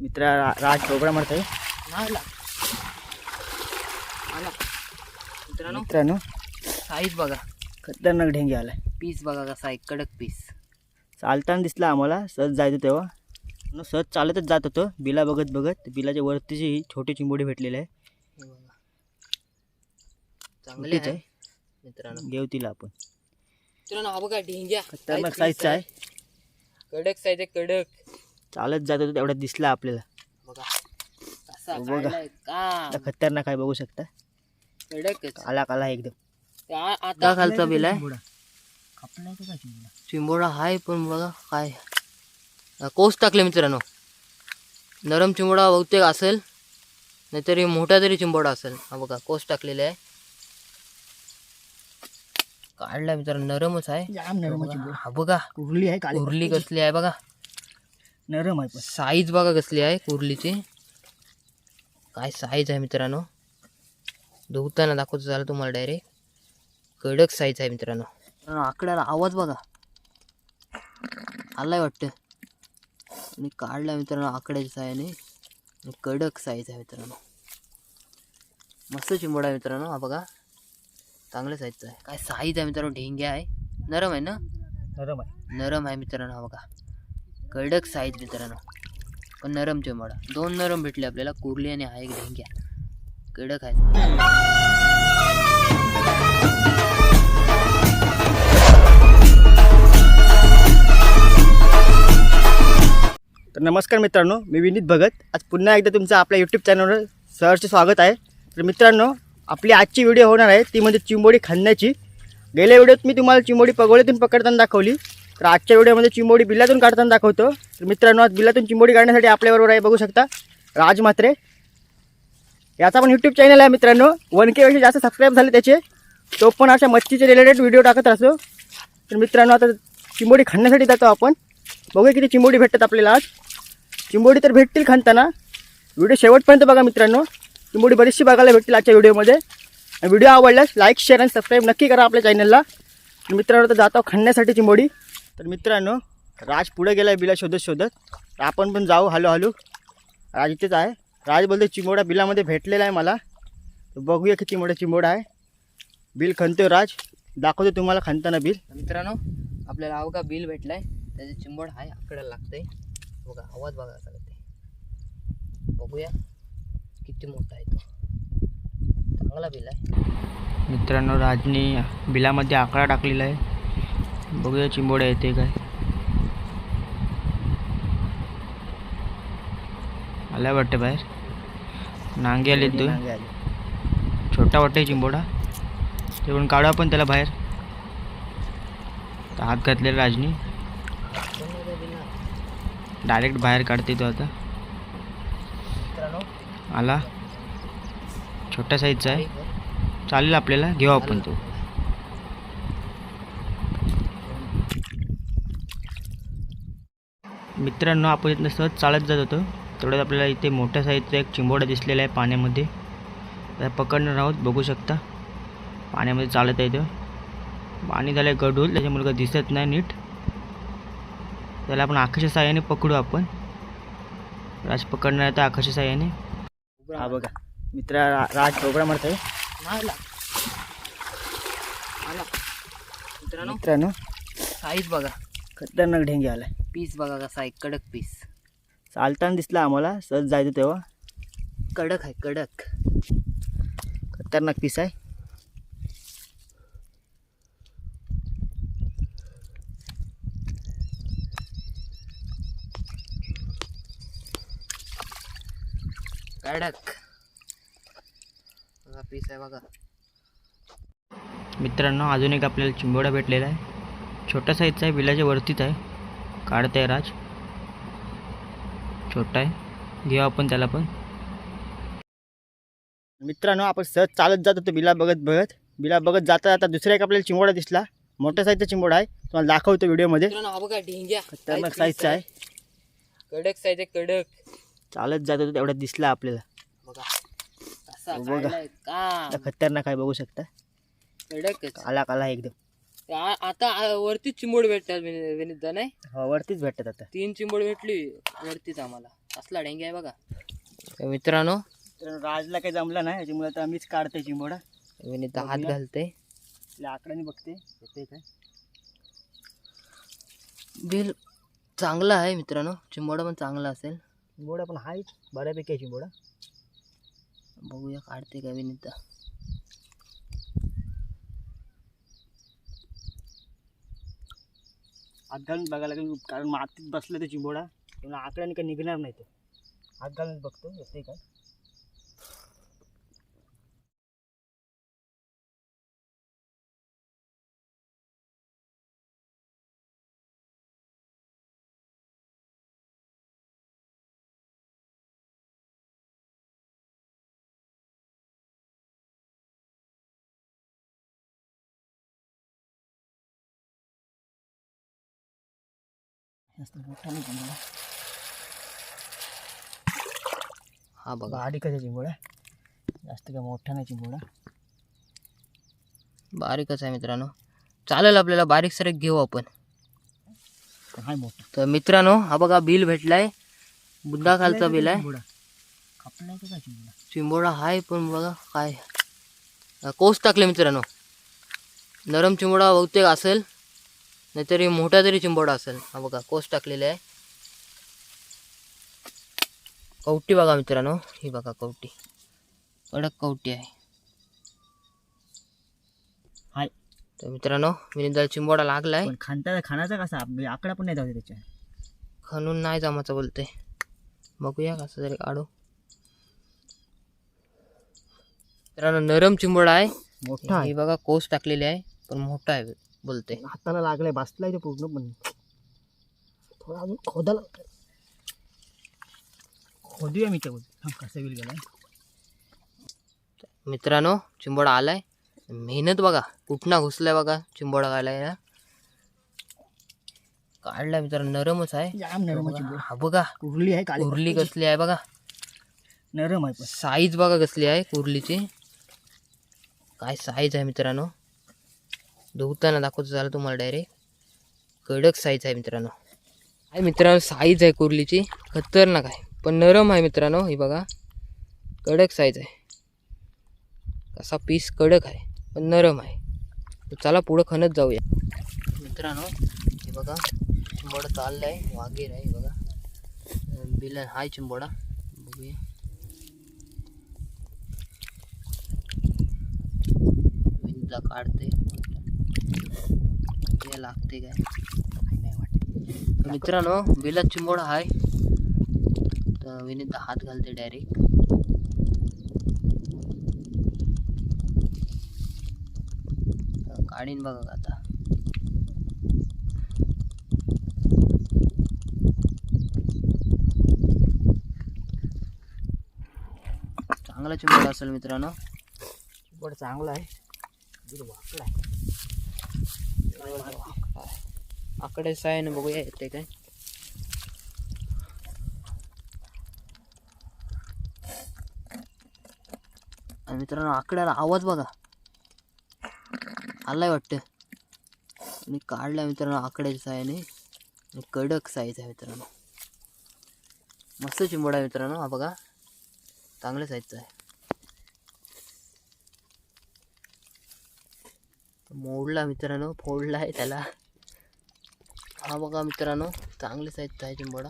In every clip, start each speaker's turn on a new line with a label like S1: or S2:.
S1: मित्र रा- राज प्रोग्राम आहे.
S2: आला. आला. मित्रांनो
S1: मित्रांनो
S2: साईज बघा.
S1: खतरनाक ढेंगे आलाय.
S2: पीस बघा कसा आहे कडक पीस.
S1: चालताना दिसला आम्हाला सहज जायचं तेव्हा. सहज चालतच जात होतो बिला बघत बघत. बिलाच्या वरतीची ही छोटी चिंबोडी भेटलेली आहे.
S2: बघा. चांगले आहे
S1: आहे.
S2: मित्रांनो.
S1: घेऊ तिला आपण.
S2: मित्रांनो हा बघा ढेंग्या.
S1: खतरनाक साईजचा आहे.
S2: कडक साईज आहे कडक.
S1: चालत जात होतो तेवढ्यात दिसला आपल्याला.
S2: बघा.
S1: आता खतरनाक आहे बघू शकता. काला काला एकदम.
S2: आता खालचा बिल आहे?
S1: चिंबोडा?
S2: चिंबोडा? आहे पण बघा काय. कोस टाकले मित्रांनो. नरम चिंबोडा बहुतेक असेल नाहीतरी मोठा तरी चिंबोडा असेल. हा बघा कोस टाकलेले आहे. काढला मित्रांनो नरमच आहे. हा बघा
S1: कुर्ली आहे
S2: कुर्ली कसली आहे बघा.
S1: नरम आहे पण.
S2: साईज बघा कसली आहे कुर्लीची. काय साईज आहे मित्रांनो. धुताना दाखवतो झालं तुम्हाला डायरेक्ट कडक साईज आहे मित्रांनो. आकड्याला आवाज बघा. आलाय वाटतं. आणि काढला मित्रांनो आकड्याच्या साह्याने कडक साईज आहे मित्रांनो. मस्त चिंबोडा आहे मित्रांनो हा बघा. चांगल्या साईजचा आहे. काय साईज आहे मित्रांनो ढेंग्या आहे. नरम आहे ना?
S1: नरम आहे.
S2: नरम आहे मित्रांनो हा बघा. कडक साईज मित्रांनो. पण नरम चिंबोडा दोन नरम भेटले आपल्याला. कुर्ली आणि हा एक ढेंग्या. कडक आहे.
S1: तर नमस्कार मित्रांनो मी विनीत भगत. आज पुन्हा एकदा तुमचं आपल्या यूट्यूब चॅनलवर सहर्ष स्वागत आहे. तर मित्रांनो आपली आजची व्हिडिओ होणार आहे. ती म्हणजे चिंबोडी खाण्याची गेल्या व्हिडिओत मी तुम्हाला चिंबोडी पगोळीतून पकडताना दाखवली. तर आजच्या व्हिडिओमध्ये चिंबोडी बिलातून काढताना दाखवतो. तर मित्रांनो आज बिलातून चिंबोडी काढण्यासाठी आपल्याबरोबर आहे बघू शकता राज म्हात्रे. याचा पण यूट्यूब चॅनल आहे मित्रांनो. वन केपेक्षा जास्त सबस्क्राईब झाले त्याचे. तो पण अशा मच्छीचे रिलेटेड व्हिडिओ टाकत असतो तर मित्रांनो आता चिंबोडी खाण्यासाठी जातो आपण. बघूया किती चिंबोडी भेटतात आपल्याला आज. चिंबोडी तर भेटतील खाताना व्हिडिओ शेवटपर्यंत बघा मित्रांनो. चिंबोडी बरीचशी बघायला भेटतील आजच्या व्हिडिओमध्ये. व्हिडिओ आवडल्यास लाईक शेअर आणि सबस्क्राईब नक्की करा आपल्या चॅनलला मित्रांनो तर जातो खाण्यासाठी चिंबोडी. तर मित्रांनो राज पुढे गेला आहे बिला शोधत शोधत. तर आपण पण जाऊ हॅलो हॅलो. राज इथेच आहे. राज बोलतो चिमोडा बिलामध्ये भेटलेला आहे मला. तर बघूया किती मोठा चिमोडा आहे. बिल खणतो राज. दाखवतो तुम्हाला खणताना बिल.
S2: मित्रांनो आपल्याला हा का बिल भेटलाय. त्याचे चिंबड आहे आकड्याला लागतंय. बघा आवाज बघा कसा ते बघूया किती मोठा आहे तो. चांगला बिल आहे.
S1: मित्रांनो राजनी बिलामध्ये आकडा टाकलेला आहे. बघूया चिंबोड्या येते काय. आल्या वाटतं बाहेर. नांगे आले दोन. छोटा वाटतं चिंबोडा. ते पण काढू आपण त्याला बाहेर. हात घातलेला राजनी. डायरेक्ट बाहेर काढते तो आता. आला. छोट्या साईजचा आहे. चालेल आपल्याला घेऊ आपण तो. मित्रांनो आपण इथनं सहज चालत जात होतो. तेवढ्यात आपल्याला इथे मोठ्या साईजचा एक चिंबोडा दिसलेला आहे पाण्यामध्ये. त्याला पकडणार आहोत बघू शकता. पाण्यामध्ये चालत आहे तो. पाणी झालं आहे गढूळ त्याच्यामुळे काही दिसत नाही नीट. त्याला आपण आकाशाच्या साह्याने पकडू आपण. राज पकडणार आहे तर आकाशाच्या साह्याने. हा बघा मित्र राज प्रोग्राम आहे.
S2: आला. मित्रांनो
S1: मित्रांनो.
S2: साईज बघा.
S1: खतरनाक ढेंगे आलाय.
S2: पीस बघा कसा आहे कडक पीस.
S1: चालताना दिसला आम्हाला सहज जायचं तेव्हा.
S2: कडक आहे कडक.
S1: खतरनाक पीस आहे.
S2: कडक. बघा पीस आहे बघा.
S1: मित्रांनो अजून एक आपल्याला चिंबोडा भेटलेला आहे. छोटा साईजचा आहे बिलाच्या वरतीच आहे. काढत आहे राज. छोटा आहे. घेऊ आपण त्याला पण. मित्रांनो आपण सहज चालत जात होतो बिला बघत बघत. बिला बघत जाता जाता दुसरा एक आपल्याला चिंबोडा दिसला. मोठ्या साईजचा चिंबोडा आहे. तुम्हाला दाखवतो व्हिडिओमध्ये.
S2: मित्रांनो बघा ढेंग्या.
S1: खतरनाक साईजचा आहे.
S2: कडक साईज आहे कडक.
S1: चालत जात होतो तेवढ्यात दिसला आपल्याला.
S2: बघा.
S1: बघा.
S2: का
S1: खतरनाक आहे बघू शकता.
S2: कडकच.
S1: काला काला एकदम.
S2: आ- आता आ- वरतीच चिंबोड भेटतात विनी- विनीतदा नाही?
S1: हो वरतीच भेटतात आता.
S2: तीन चिंबोड भेटली वरतीच आम्हाला. असला डेंगे आहे बघा. तर मित्रांनो
S1: तर राजला काही जमला नाही त्याच्यामुळे आता मीच काढते चिंबोडा.
S2: विनीतदा हात. घालते.
S1: आपल्या आकड्याने बघते. येते काय?
S2: बिल चांगला आहे मित्रांनो चिंबोडा पण चांगला असेल.
S1: चिंबोडा पण आहे बऱ्यापैकी आहे चिंबोडा.
S2: बघूया काढते का विनीतदा
S1: हात घालून बघायला लागेल कारण मातीत बसलं ते चिंबोडा. त्यामुळे आकड्याने काही निघणार नाही तो. हात घालून बघतो येते काय? जास्त मोठा नाही
S2: हा बघा.
S1: बारीकच आहे चिंबोडा जास्त काय मोठा नाही चिंबोडा
S2: बारीकच आहे मित्रांनो. चालेल आपल्याला बारीक सारीक घेऊ आपण.
S1: आहे मोठा?
S2: तर मित्रांनो हा बघा बिल भेटलाय. बुद्धा खालचा बिल आहे.
S1: चिंबोडा कापलाय का काय चिंबोडा
S2: चिंबोडा हाय पण बघा काय. कोस टाकले मित्रांनो. नरम चिंबोडा बहुतेक असेल. नाहीतरी मोठा तरी चिंबोडा असेल. हा बघा कोस टाकलेले आहे. कवटी बघा मित्रांनो ही बघा कवटी. कडक कवटी आहे.
S1: हाय.
S2: तर मित्रांनो विनिदाला चिंबोडा लागलाय.
S1: खानता खाण्याचा कसा? आप- आकडा पण नाही जाऊ दे त्याच्या
S2: खणून नाही जमाचं बोलते बघूया कसं तरी काढू. मित्रांनो नरम चिंबोडा आहे.
S1: मोठा आहे.
S2: हे बघा कोस टाकलेली आहे पण मोठा आहे. बोलते
S1: हाताला लागलाय बसलाय ते पूर्ण पण थोडा अजून खोदाला खोदूया मी त्या कसं होईल गेलाय.
S2: मित्रांनो चिंबोडा आलाय. मेहनत बघा कुठना घुसलाय बघा चिंबोडा काढलाय काढलाय मित्रांनो नरमच आहे. हा बघा.
S1: कुर्ली आहे
S2: कुर्ली कसली आहे बघा.
S1: नरम आहे
S2: साईज बघा कसली आहे कुर्लीची. काय साईज आहे मित्रांनो? धुताना दाखवतो झालं तुम्हाला डायरेक्ट कडक साईज आहे मित्रांनो. आहे मित्रांनो साईज आहे कुर्लीची. खतरनाक आहे. पण नरम आहे मित्रांनो ही बघा. कडक साईज आहे. कसा पीस कडक आहे पण नरम आहे. तर चला पुढं खणत जाऊया. मित्रांनो हे बघा. चिंबोडा चाललं आहे वाघेर आहे बघा. बिलन हाय चिंबोडा. बघूया. विंदा काढते ते लागते काय?
S1: नाही वाटत.
S2: मित्रांनो बिला चिंबोडा आहे तर विनीत हात घालते डायरेक्ट काढीन बघा आता. चांगला चिंबोडा असेल मित्रांनो.
S1: चिंबोडा चांगला आहे. वाकडा आहे
S2: आकडे सायन बघूया येते काय. मित्रांनो आकड्याला आवाज बघा. आलाय वाटतं. आणि काढला मित्रांनो आकड्याच्या सायाने आणि कडक साईज आहे मित्रांनो. मस्त चिंबोडा आहे मित्रांनो हा बघा. चांगल्या साईजचा आहे. मोडला मित्रांनो फोडला आहे त्याला. हा बघा मित्रांनो चांगले आहेत आहे चिंबोडा.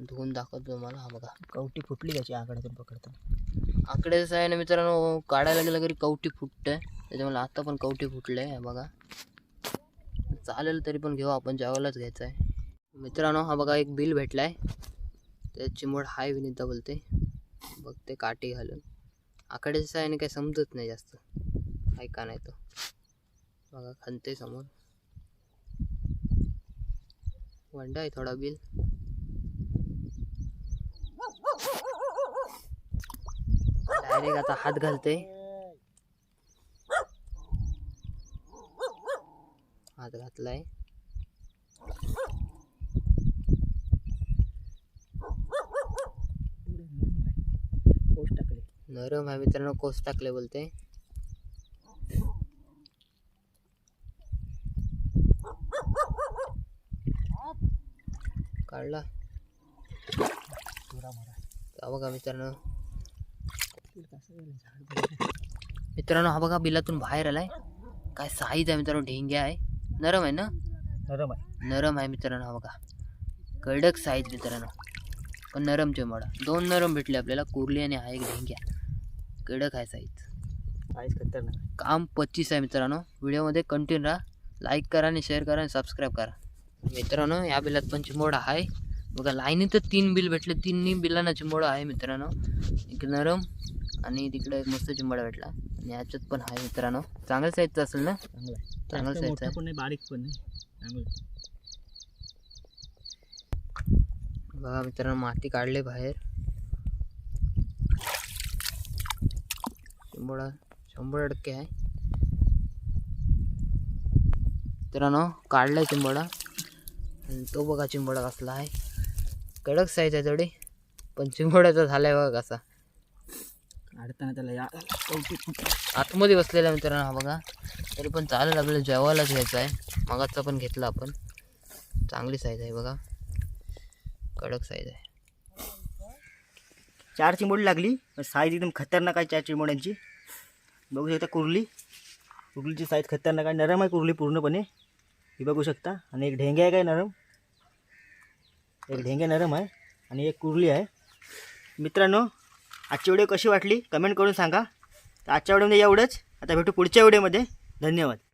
S2: धुवून दाखवतो तुम्हाला हा बघा.
S1: कवटी फुटली त्याची आकड्यातून पकडतो
S2: आकड्याचं साह्याने मित्रांनो काढायला गेलं तरी कवटी फुटतंय. त्याच्यामुळे आता पण कवटी फुटलंय आहे बघा. चालेल तरी पण घेऊ आपण जेवायलाच घ्यायचं आहे मित्रांनो हा बघा एक बिल भेटलाय. त्याची मोड हाय विनिता बोलते बघते काठी घालून. आकड्याच्या ना काही समजत नाही जास्त. ऐका नाही तो? बघा खणते समोर. वंडा आहे थोडा बिल. डायरेक्ट आता हात घालते हात घातलाय. नरम आहे. मित्रांनो कोस टाकले बोलते काढला. हा बघा मित्रांनो. मित्रांनो हा बघा बिलातून बाहेर आलाय. काय साईज आहे मित्रांनो ढेंग्या आहे. नरम आहे ना?
S1: नरम आहे.
S2: नरम आहे मित्रांनो हा बघा. कडक साईज मित्रांनो. पण नरम चिंबोडा दोन नरम भेटले आपल्याला कुर्ली आणि हा एक ढेंग्या कडक आहे साईज
S1: साईज खतरनाक.
S2: काम पच्चीस आहे मित्रांनो. व्हिडिओमध्ये कंटिन्यू राहा. लाईक करा आणि शेअर करा आणि सबस्क्राईब करा. मित्रांनो या बिलात पण चिंबोडा आहे. बघा लाईनीत तीन बिल भेटले. तिन्ही बिलांना चिंबोडा आहे मित्रांनो. एक नरम आणि तिकडे एक मस्त चिंबोडा भेटला. आणि याच्यात पण आहे मित्रांनो. चांगल्या साईजचा असेल ना?
S1: चांगलं आहे.
S2: चांगलं
S1: जास्त
S2: साईज
S1: मोठं
S2: आहे.
S1: पण नाही बारीक पण नाही.
S2: बघा मित्रांनो माती काढले बाहेर. चिंबोडा शंभर टक्के आहे. मित्रांनो काढलाय चिंबोडा. आणि तो बघा चिंबोडा कसला आहे. कडक साईज आहे थोडी पण चिंबोड्याचा झालाय बघा कसा.
S1: काढताना त्याला या
S2: आतमध्ये बसलेला मित्रांनो हा बघा. तरी पण चालेल आपल्याला जेवायलाच घ्यायचा आहे. मगाचा पण घेतला आपण. चांगली साईज आहे बघा. कडक साईज आहे.
S1: चार चिंबोडी लागली. साईज एकदम खतरनाक आहे चार चिंबोड्यांची. बघू शकता कुर्ली. कुर्लीची साईज खतरनाक आहे. नरम आहे कुर्ली पूर्णपणे. ही बघू शकता. आणि एक ढेंगे आहे काय नरम? एक ढेंगे नरम आहे आणि एक कुर्ली आहे. मित्रांनो आजची व्हिडिओ कशी वाटली? कमेंट करून सांगा. तर आजच्या व्हिडिओमध्ये एवढंच. आता भेटू पुढच्या व्हिडिओमध्ये धन्यवाद.